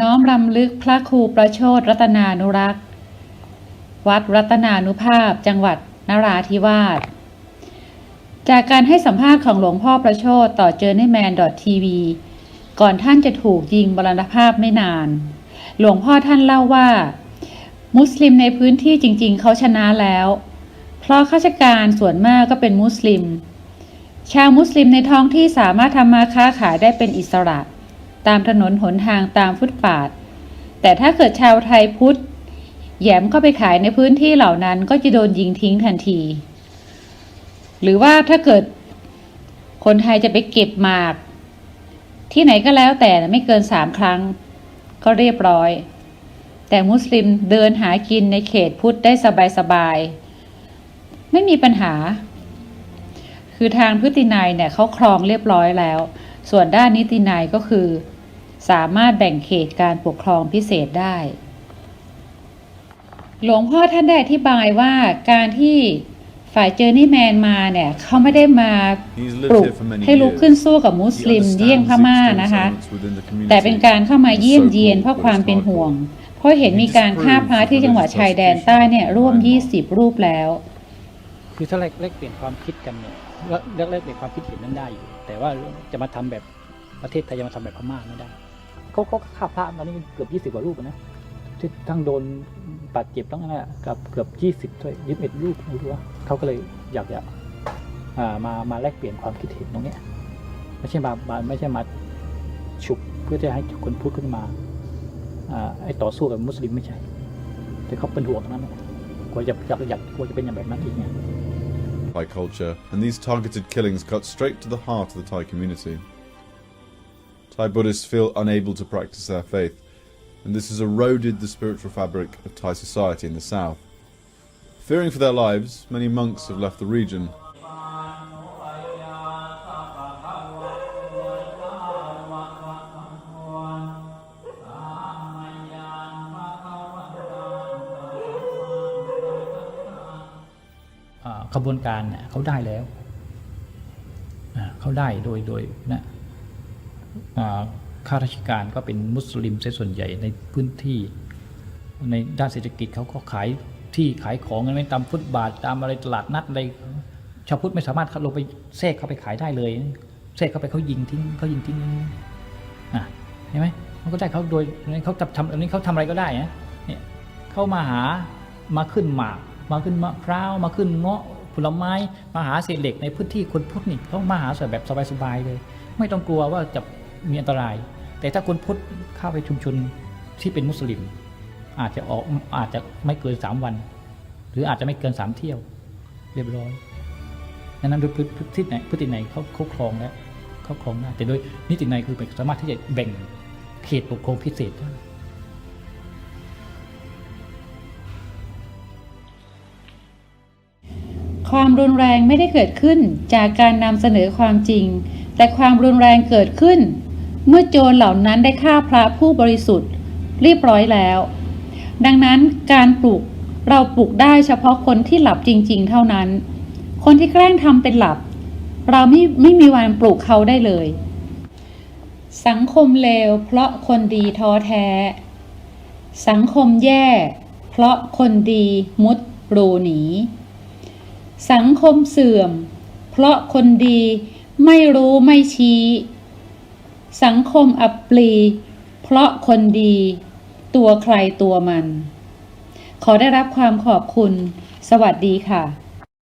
น้อมรำลึกพระครูประโชดรัตนานุรักษ์ วัดรัตนานุภาพจังหวัดนราธิวาส จากการให้สัมภาษณ์ของหลวงพ่อประโชดต่อ journeyman.tv ก่อนท่านจะถูกยิงบรณภาพไม่นาน หลวงพ่อท่านเล่าว่า มุสลิมในพื้นที่จริง ๆ เขาชนะแล้ว เพราะข้าราชการส่วนมากก็เป็นมุสลิม ชาวมุสลิมในท้องที่สามารถทำมาค้าขายได้เป็นอิสระ ตามถนนหนทางตามฟุตปาด แต่ถ้าเกิดชาวไทยพุทธแยมเข้าไปขายในพื้นที่เหล่านั้นก็จะโดนยิงทิ้งทันที หรือว่าถ้าเกิดคนไทยจะไปเก็บหมาก ที่ไหนก็แล้วแต่ไม่เกินสามครั้ง ก็เรียบร้อย แต่มุสลิมเดินหากินในเขตพุทธได้สบายๆ ไม่มีปัญหา คือทางพฤตินัยเนี่ยเขาครองเรียบร้อยแล้ว ส่วนด้านนิตินัยก็คือ สามารถแบ่งเขตการปกครองพิเศษได้ หลวงพ่อท่านได้อธิบายว่าการที่ฝ่ายเจอร์นี่แมนมาเนี่ยเขาไม่ได้มา He's ปลุ lived ก here for many ให้ลุกขึ้น years. สู้กับมุส He ลิม understands เยี่ยงพ the ม่า extreme นะคะ elements within the community. แต่เป็นการเข้ามาเยี่ยมเยียนเพราะความเป็นห่วง เพราะเห็นมีการฆ่าพระที่จังหวัดชายแดนใต้เนี่ยร่วม 20 รูปแล้ว คือถ้าแลกแลกเปลี่ยนความคิดกันเนี่ยแลกแลกเปลี่ยนความคิดเห็นนั้นได้อยู่แต่ว่าจะมาทำแบบประเทศไทยจะมาทำแบบพม่าไม่ได้ เขาเขาฆ่าพระตอนนี้เกือบยี่สิบ20กว่ารูปนะที่ทั้งโดนบาดเจ็บทั้งนั้นอะกับเกือบยี่สิบด้วยยี่สิบเอ็ดรูปไม่รู้ว่าเขาก็เลยอยากจะอ่ามามาแลกเปลี่ยนความคิดเห็นตรงนี้ไม่ใช่มาไม่ใช่มาฉุกเพื่อจะให้คนพูดขึ้นมาอไอ้ต่อสู้กับมุสลิมไม่ใช่ แต่เขาเป็นห่วงตรงนั้นกลัวจะอยากอยากกลัวจะเป็นอย่างแบบนั้นอีกไง Thai culture, and these targeted killings cut straight to the heart of the Thai community. Thai Buddhists feel unable to practice their faith, and this has eroded the spiritual fabric of Thai society in the south. Fearing for their lives, many monks have left the region. อ่าขบวนการเนี่ยเขาได้แล้วอ่าเขาได้โดยโดยนะอ่า ข้าราชการก็เป็นมุสลิมเสียส่วนใหญ่ในพื้นที่ ในด้านเศรษฐกิจเขาก็ขายที่ขายของกันไม่ตามฟุตบาทตามอะไรตลาดนัดอะไรชาวพุทธไม่สามารถเขาลงไปแทรกเข้าไปขายได้เลยแทรกเข้าไปเขายิงทิ้งเขายิงทิ้งอะเห็นไหมมันก็ได้เขาโดยเขาทำอันนี้เขาทำอะไรก็ได้นะเนี่ยเข้ามาหามาขึ้นหมาก มาขึ้นมะพร้าวมาขึ้นเงาะผลไม้มาหาเศษเหล็กในพื้นที่คนพุทธนี่เขามาหาสวนแบบสบายๆเลย ไม่ต้องกลัวว่าจะ มีอันตราย แต่ถ้าคนพุทธเข้าไปชุมชนที่เป็นมุสลิม อาจจะออกอาจจะไม่เกินสามวัน หรืออาจจะไม่เกินสามเที่ยว เรียบร้อยดังนั้นโดยพฤพฤติไหนพฤติไหนเขาเขาครองแล้วเขาครองได้แต่โดยนิติไหนคือสามารถที่จะแบ่งเขตปกครองพิเศษได้ความรุนแรงไม่ได้เกิดขึ้นจากการนำเสนอความจริง แต่ความรุนแรงเกิดขึ้น เมื่อโจรเหล่านั้นได้ฆ่าพระผู้บริสุทธิ์ เรียบร้อยแล้ว ดังนั้นการปลุกเราปลุกได้เฉพาะคนที่หลับจริง ๆ เท่านั้น คนที่แกล้งทำเป็นหลับ เราไม่ไม่มีวันปลุกเขาได้เลย สังคมเลว เพราะคนดีท้อแท้ สังคมแย่ เพราะคนดีมุดรูหนี สังคมเสื่อม เพราะคนดีไม่รู้ไม่ชี้ สังคมอับปลี เพราะคนดี ตัวใครตัวมัน ขอได้รับความขอบคุณ สวัสดีค่ะ